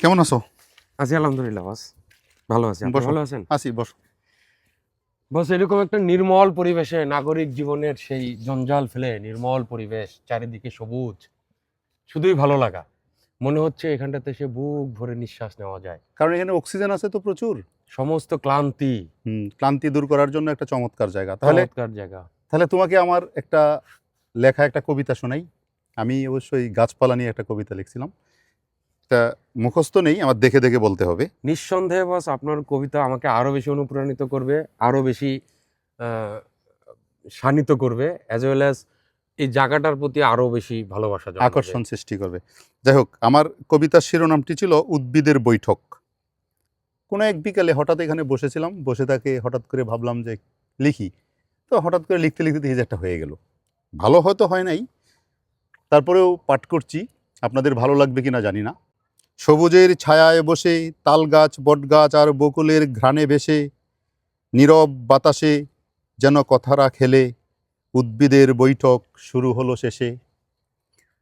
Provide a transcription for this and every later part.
কেমন আছো? আছি আলহামদুলিল্লাহ বাস। ভালো আছি ভালো আছেন? আসি বস। বস এরকম একটা নির্মল পরিবেশে নাগরিক জীবনের সেই জঞ্জাল ফেলে নির্মল পরিবেশ চারিদিকে সবুজ শুধুই ভালো লাগা। মনে হচ্ছে এখানটাতে সে বুক ভরে নিঃশ্বাস নেওয়া যায়। কারণ এখানে অক্সিজেন আছে তো প্রচুর। সমস্ত ক্লান্তি। ক্লান্তি দূর করার জন্য একটা চমৎকার জায়গা। তাহলে চমৎকার জায়গা। তাহলে তোমাকে আমার একটা লেখা একটা কবিতা শোনাই। আমি অবশ্যই গাছপালা নিয়ে একটা কবিতা লিখছিলাম। এটা মুখস্থ নেই আমার দেখে দেখে বলতে হবে। নিঃসন্দেহে বস আপনার কবিতা আমাকে আরও বেশি অনুপ্রাণিত করবে আরও বেশি শানিত করবে অ্যাজ ওয়েল অ্যাজ এই জায়গাটার প্রতি আরও বেশি ভালোবাসা। আকর্ষণ সৃষ্টি করবে। যাই হোক আমার কবিতার শিরোনামটি ছিল উদ্ভিদের বৈঠক। কোনো এক বিকালে হঠাৎ এখানে বসেছিলাম বসে থাকে হঠাৎ করে ভাবলাম যে লিখি। তো হঠাৎ করে লিখতে লিখতে দেখি একটা হয়ে গেল। ভালো হয়তো হয় নাই তারপরেও পাঠ করছি আপনাদের ভালো লাগবে কি না জানি না। সবুজের ছায়ায় বসে তাল গাছ বট গাছ আর বকুলের ঘ্রাণে ভেসে, নীরব বাতাসে যেন কথারা খেলে, উদ্ভিদের বৈঠক শুরু হলো শেষে।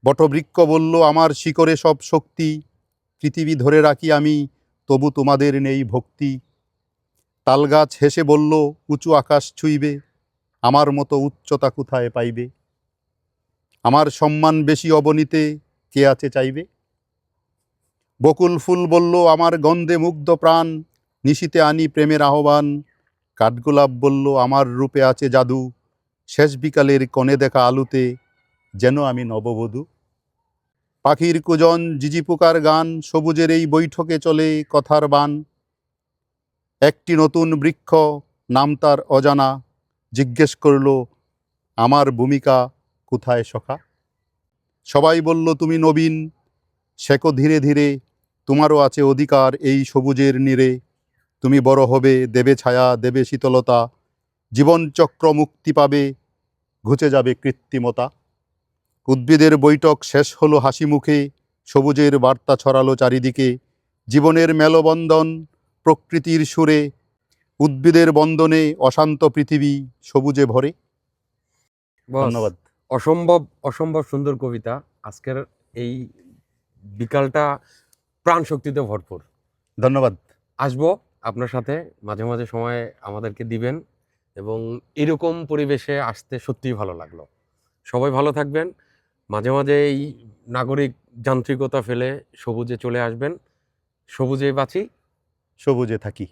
বটবৃক্ষ বলল, আমার শিকড়ে সব শক্তি, পৃথিবী ধরে রাখি আমি, তবু তোমাদের নেই ভক্তি। তালগাছ হেসে বলল, উঁচু আকাশ ছুঁইবে, আমার মতো উচ্চতা কোথায় পাইবে? আমার সম্মান বেশি অবনীতে কে আছে চাইবে? বকুল ফুল বলল, আমার গন্ধে মুগ্ধ প্রাণ, নিশিতে আনি প্রেমের আহ্বান। কাঠগোলাপ বলল, আমার রূপে আছে জাদু, শেষ বিকালের কনে দেখা আলুতে, যেন আমি নববধূ। পাখির কুজন জিজি পোকার গান, সবুজের এই বৈঠকে চলে কথার বান। একটি নতুন বৃক্ষ, নাম তার অজানা, জিজ্ঞেস করল, আমার ভূমিকা কোথায় সখা? সবাই বলল, তুমি নবীন, শেখো ধীরে ধীরে তোমারও আছে অধিকার এই সবুজের নীড়ে তুমি বড় হবে দেবে ছায়া দেবে শীতলতা। জীবনচক্র মুক্তি পাবে ঘুচে যাবে কৃত্রিমতা। উদ্ভিদের বৈঠক শেষ হলো হাসি মুখে সবুজের বার্তা ছড়ালো চারিদিকে। জীবনের মেলবন্ধন প্রকৃতির সুরে উদ্ভিদের বন্দনে অশান্ত পৃথিবী সবুজে ভরে। ধন্যবাদ। অসম্ভব অসম্ভব সুন্দর কবিতা। আজকের এই বিকালটা প্রাণ শক্তিতে ভরপুর। ধন্যবাদ। আসব আপনার সাথে মাঝে মাঝে সময় আমাদেরকে দিবেন এবং এরকম পরিবেশে আসতে সত্যিই ভালো লাগল। সবাই ভালো থাকবেন মাঝে মাঝে এই নাগরিক যান্ত্রিকতা ফেলে সবুজে চলে আসবেন। সবুজে বাঁচি। সবুজে থাকি।